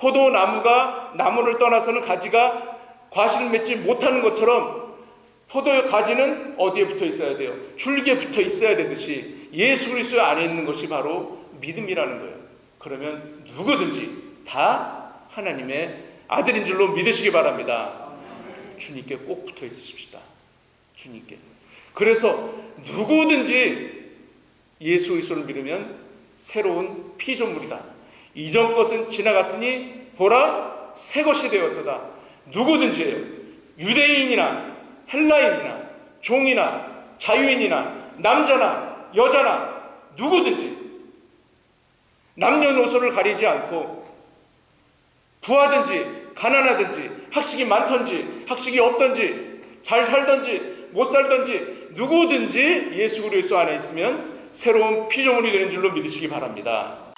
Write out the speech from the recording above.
포도나무가 나무를 떠나서는 가지가 과실을 맺지 못하는 것처럼 포도의 가지는 어디에 붙어 있어야 돼요? 줄기에 붙어 있어야 되듯이 예수 그리스도 안에 있는 것이 바로 믿음이라는 거예요. 그러면 누구든지 다 하나님의 아들인 줄로 믿으시기 바랍니다. 주님께 꼭 붙어 있으십시다. 주님께. 그래서 누구든지 예수 그리스도를 믿으면 새로운 피조물이다. 이전 것은 지나갔으니 보라 새 것이 되었도다. 누구든지예요. 유대인이나 헬라인이나 종이나 자유인이나 남자나 여자나 누구든지 남녀노소를 가리지 않고 부하든지 가난하든지 학식이 많든지 학식이 없든지 잘 살든지 못 살든지 누구든지 예수 그리스도 안에 있으면 새로운 피조물이 되는 줄로 믿으시기 바랍니다.